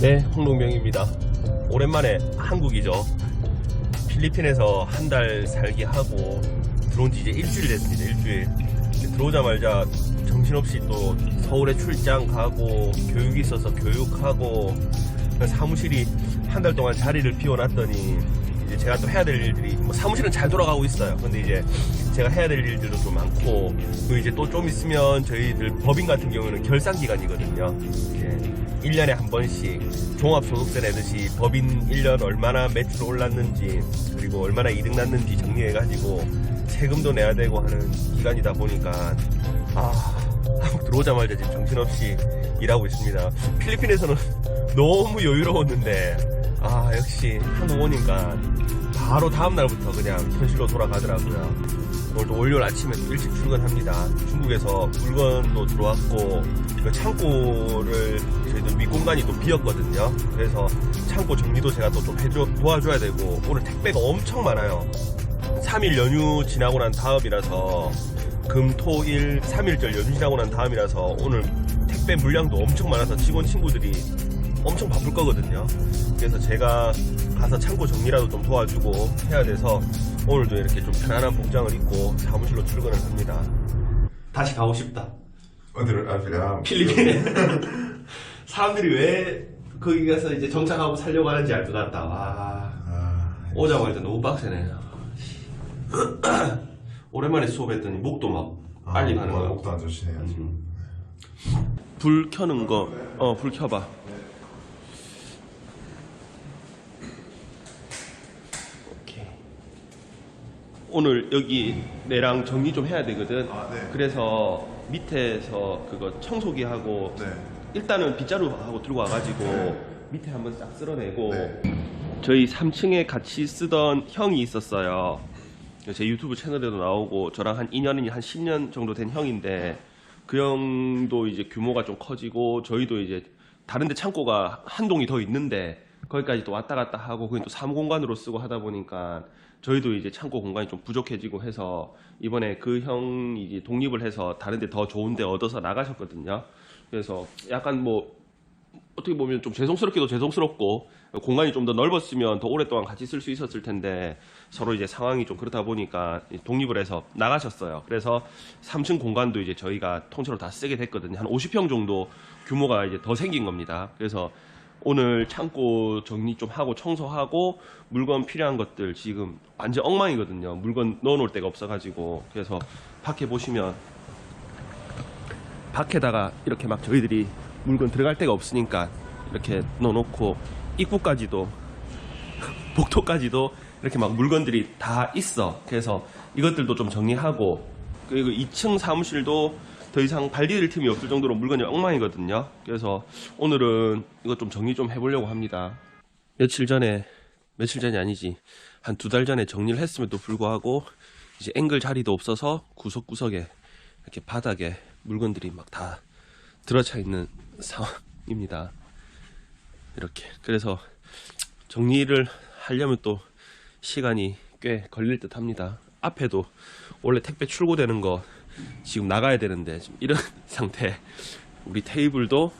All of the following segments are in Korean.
네, 홍동명입니다. 오랜만에 한국이죠. 필리핀에서 한 달 살기 하고 들어온 지 이제 일주일 됐습니다. 일주일. 들어오자마자 정신없이 또 서울에 출장 가고 교육이 있어서 교육하고 사무실이 한 달 동안 자리를 비워놨더니 이제 제가 또 해야 될 일들이 뭐 사무실은 잘 돌아가고 있어요. 근데 이제 제가 해야 될 일들도 좀 많고 그리고 이제 또 좀 있으면 저희들 법인 같은 경우는 결산 기간이거든요. 이제 1년에 한 번씩 종합소득세 내듯이 법인 1년 얼마나 매출 올랐는지 그리고 얼마나 이득 났는지 정리해가지고 세금도 내야 되고 하는 기간이다 보니까 아 한국 들어오자마자 지금 정신없이 일하고 있습니다. 필리핀에서는 너무 여유로웠는데 아 역시 한국 오니까 바로 다음 날부터 그냥 현실로 돌아가더라고요. 오늘도 월요일 아침에 또 일찍 출근합니다. 중국에서 물건도 들어왔고 그 창고를 저희들 윗공간이 또 비었거든요. 그래서 창고 정리도 제가 또 좀 해줘 도와줘야 되고 오늘 택배가 엄청 많아요. 3일 연휴 지나고 난 다음이라서 금, 토, 일, 3일절 연휴 지나고 난 다음이라서 오늘 택배 물량도 엄청 많아서 직원 친구들이 엄청 바쁠 거거든요. 그래서 제가 가서 창고 정리라도 좀 도와주고 해야 돼서 오늘도 이렇게 좀 편안한 복장을 입고 사무실로 출근을 합니다. 다시 가고 싶다. 어디를 아 필리핀 필리핀에 사람들이 왜 거기 가서 이제 정착하고 살려고 하는지 알 것 같다. 와. 아, 오자마자 너무 빡세네. 오랜만에 수업했더니 목도 막 빨리 가는 거야. 목도 안 좋으시네요 지금 불 켜는 거, 어, 불 켜봐. 오케이. 오늘 여기 내랑 정리 좀 해야 되거든. 아, 네. 그래서 밑에서 그거 청소기 하고 네. 일단은 빗자루 하고 들고 와가지고 밑에 한번 싹 쓸어내고 네. 저희 3층에 같이 쓰던 형이 있었어요. 제 유튜브 채널에도 나오고 저랑 한 2년이 한 10년 정도 된 형인데 그 형도 이제 규모가 좀 커지고 저희도 이제 다른데 창고가 한 동이 더 있는데 거기까지 또 왔다 갔다 하고 그게 또 사무공간으로 쓰고 하다 보니까 저희도 이제 창고 공간이 좀 부족해지고 해서 이번에 그 형이 이제 독립을 해서 다른데 더 좋은데 얻어서 나가셨거든요. 그래서 약간 뭐 어떻게 보면 좀 죄송스럽기도 죄송스럽고 공간이 좀 더 넓었으면 더 오랫동안 같이 쓸 수 있었을 텐데 서로 이제 상황이 좀 그렇다 보니까 독립을 해서 나가셨어요. 그래서 3층 공간도 이제 저희가 통째로 다 쓰게 됐거든요. 한 50평 정도 규모가 이제 더 생긴 겁니다. 그래서 오늘 창고 정리 좀 하고 청소하고 물건 필요한 것들 지금 완전 엉망이거든요. 물건 넣어놓을 데가 없어가지고 그래서 밖에 보시면 밖에다가 이렇게 막 저희들이 물건 들어갈 데가 없으니까 이렇게 넣어놓고 입구까지도 복도까지도 이렇게 막 물건들이 다 있어. 그래서 이것들도 좀 정리하고 그리고 2층 사무실도 더 이상 발 디딜 틈이 없을 정도로 물건이 엉망이거든요. 그래서 오늘은 이것 좀 정리 좀 해보려고 합니다. 며칠 전에 며칠 전이 아니지 한 두 달 전에 정리를 했음에도 불구하고 이제 앵글 자리도 없어서 구석구석에 이렇게 바닥에 물건들이 막 다 들어차 있는 상황입니다. 이렇게 그래서 정리를 하려면 또 시간이 꽤 걸릴 듯 합니다. 앞에도 원래 택배 출고되는 거 지금 나가야 되는데 이런 상태 우리 테이블도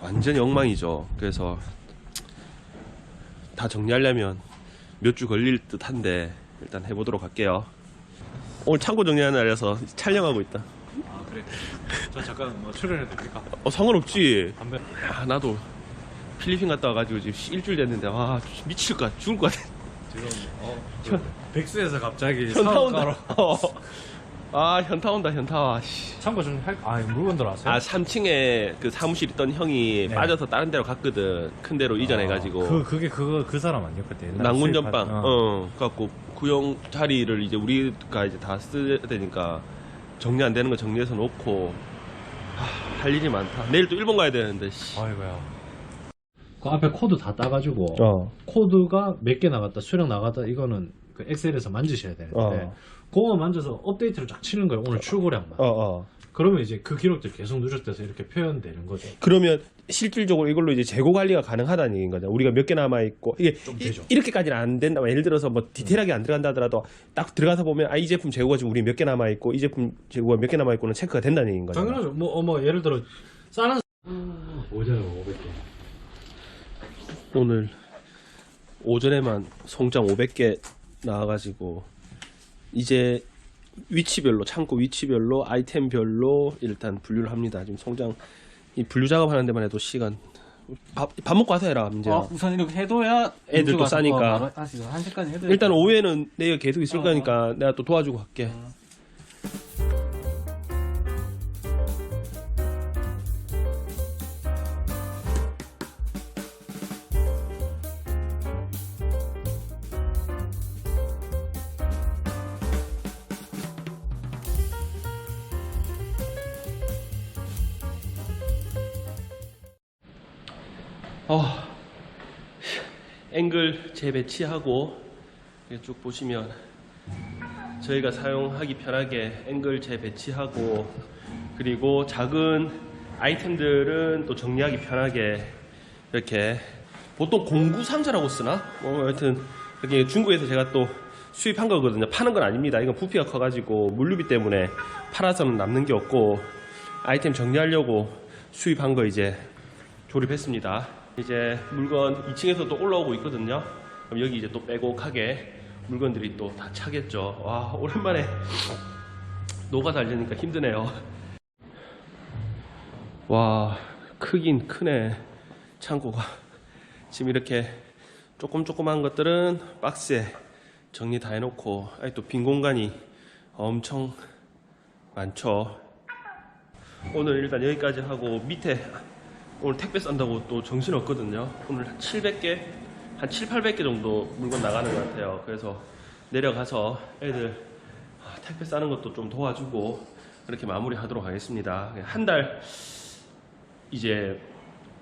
완전히 엉망이죠. 그래서 다 정리하려면 몇 주 걸릴 듯 한데 일단 해보도록 할게요. 오늘 창고 정리하는 날이라서 촬영하고 있다. 아 그래. 저 잠깐 뭐 출연해도 됩니까? 어 상관없지. 담배. 야, 나도 필리핀 갔다 와가지고 지금 일주일 됐는데 와 미칠 것 같아 죽을 것 같아. 지금 어 그 백수에서 갑자기 현타 온다. 어. 아 현타 온다 현타 와. 씨. 참고 좀 할. 아 물건 들어왔어요? 아 3층에 그 사무실 있던 형이 네. 빠져서 다른 데로 갔거든. 큰 데로 이전해가지고. 그 그게 그거 그 사람 아니야 그때 옛날에 낭군전방 수입한- 어. 갖고 구형 자리를 이제 우리가 이제 다 써야 되니까 정리 안 되는 거 정리해서 놓고 하, 할 일이 많다 내일 또 일본 가야 되는데 씨. 아이고야. 그 앞에 코드 다 따가지고 어. 코드가 몇 개 나갔다 수령 나갔다 이거는 그 엑셀에서 만지셔야 되는데 어. 그거 만져서 업데이트를 쫙 치는 거예요 오늘 출고량만. 어, 어. 그러면 이제 그 기록들 계속 누적돼서 이렇게 표현되는 거죠. 그러면 실질적으로 이걸로 이제 재고 관리가 가능하다는 얘기인 거죠. 우리가 몇 개 남아 있고 이게 좀 이- 되죠. 이 렇게까지는 안 된다. 예를 들어서 뭐 디테일하게 안 들어간다 하더라도 딱 들어가서 보면 아 이 제품 재고가 지금 우리 몇 개 남아 있고 이 제품 재고가 몇 개 남아 있고는 체크가 된다는 얘기인 거죠. 당연하죠. 뭐, 어, 뭐 예를 들어 싸는 모자요 500개. 오늘 오전에만 송장 500개 나와가지고 이제 위치별로 창고 위치별로 아이템별로 일단 분류를 합니다. 지금 송장 이 분류 작업하는 데만 해도 시간 밥, 밥 먹고 와서 해라 민재야. 어, 우선 이렇게 해둬야 애들 또 음주가 싸니까. 하시고 한 시까지 해둬야 일단 오후에는 내가 계속 있을 어, 거니까 내가 또 도와주고 갈게. 어, 앵글 재배치하고 쭉 보시면 저희가 사용하기 편하게 앵글 재배치하고 그리고 작은 아이템들은 또 정리하기 편하게 이렇게 보통 공구 상자라고 쓰나? 뭐 하여튼 이렇게 중국에서 제가 또 수입한 거거든요. 파는 건 아닙니다. 이건 부피가 커가지고 물류비 때문에 팔아서는 남는 게 없고 아이템 정리하려고 수입한 거 이제 조립했습니다. 이제 물건 2층에서 또 올라오고 있거든요. 그럼 여기 이제 또 빼곡하게 물건들이 또 다 차겠죠. 와, 오랜만에 노가 달리니까 힘드네요. 와, 크긴 크네. 창고가. 지금 이렇게 조금 조그만 것들은 박스에 정리 다 해놓고, 또 빈 공간이 엄청 많죠. 오늘 일단 여기까지 하고 밑에 오늘 택배 싼다고 또 정신 없거든요. 오늘 한 700개, 한 7, 800개 정도 물건 나가는 것 같아요. 그래서 내려가서 애들 아, 택배 싸는 것도 좀 도와주고 그렇게 마무리 하도록 하겠습니다. 한 달, 이제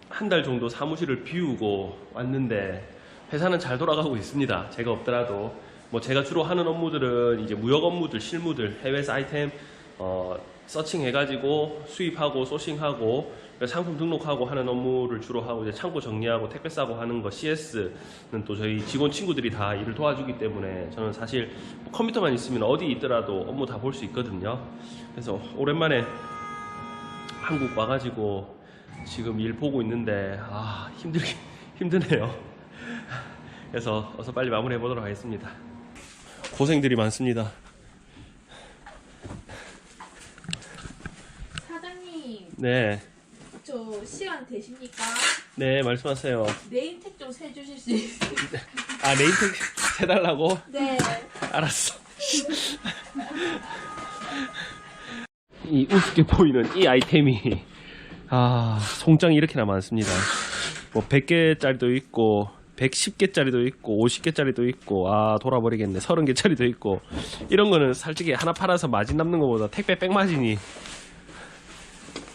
한 달 정도 사무실을 비우고 왔는데 회사는 잘 돌아가고 있습니다. 제가 없더라도 뭐 제가 주로 하는 업무들은 이제 무역 업무들, 실무들, 해외에서 아이템 어, 서칭해가지고 수입하고 소싱하고 상품 등록하고 하는 업무를 주로 하고 이제 창고 정리하고 택배 싸고 하는 거 CS는 또 저희 직원 친구들이 다 일을 도와주기 때문에 저는 사실 뭐 컴퓨터만 있으면 어디 있더라도 업무 다 볼 수 있거든요. 그래서 오랜만에 한국 와가지고 지금 일 보고 있는데 아 힘들게 힘드네요. 그래서 어서 빨리 마무리해 보도록 하겠습니다. 고생들이 많습니다. 사장님, 네, 저 시간 되십니까? 네 말씀하세요. 네임택 좀 세주실 수 있어요? 아 네임택 해달라고? 네. 알았어. 이 우습게 보이는 이 아이템이 아 송장이 이렇게나 많습니다. 뭐 100개짜리도 있고 110개짜리도 있고 50개짜리도 있고 아 돌아버리겠네 30개짜리도 있고 이런 거는 솔직히 하나 팔아서 마진 남는 것보다 택배 백마진이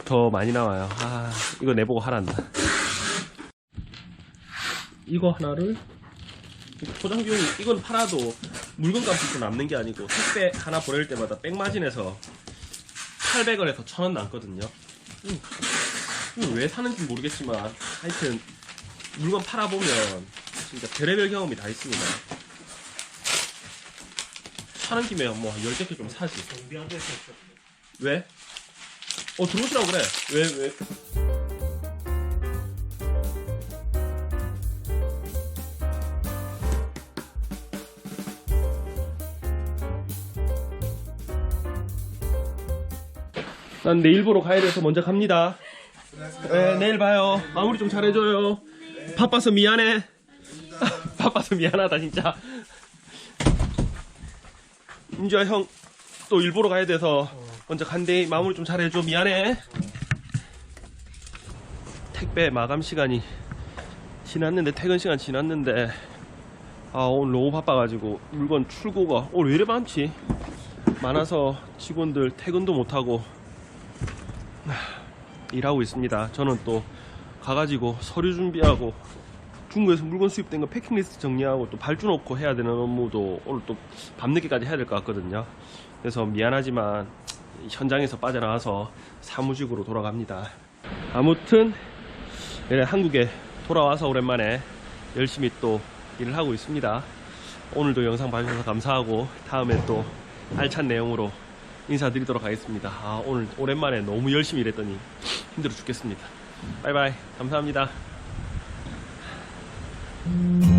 더 많이 나와요. 아 이거 내보고 하란다. 이거 하나를 포장 비용이 이건 팔아도 물건 값이 또 남는 게 아니고 택배 하나 보낼 때마다 백마진에서 800원에서 1000원 남거든요. 음, 왜 사는지 모르겠지만 하여튼 물건 팔아보면 진짜 별의별 경험이 다 있습니다. 사는 김에 뭐 10개 좀 사지. 왜? 어 들어오시라고 그래. 왜 왜? 난 내일 보러 가야 돼서 먼저 갑니다. 네, 내일 봐요. 마무리 좀 잘해줘요. 바빠서 미안해. 바빠서 미안하다 진짜. 민주야 형 또 일 보러 가야 돼서 먼저 간대. 마무리 좀 잘해줘. 미안해. 택배 마감 시간이 지났는데 퇴근 시간 지났는데 아 오늘 너무 바빠가지고 물건 출고가 오늘 왜 이래 많지? 많아서 직원들 퇴근도 못하고 일하고 있습니다. 저는 또 가가지고 서류 준비하고 중국에서 물건 수입된 거 패킹 리스트 정리하고 또 발주 놓고 해야 되는 업무도 오늘 또 밤늦게까지 해야 될 것 같거든요. 그래서 미안하지만 현장에서 빠져나와서 사무직으로 돌아갑니다. 아무튼 네, 한국에 돌아와서 오랜만에 열심히 또 일을 하고 있습니다. 오늘도 영상 봐주셔서 감사하고 다음에 또 알찬 내용으로 인사드리도록 하겠습니다. 아, 오늘 오랜만에 너무 열심히 일했더니 힘들어 죽겠습니다. 바이바이. 감사합니다. 음.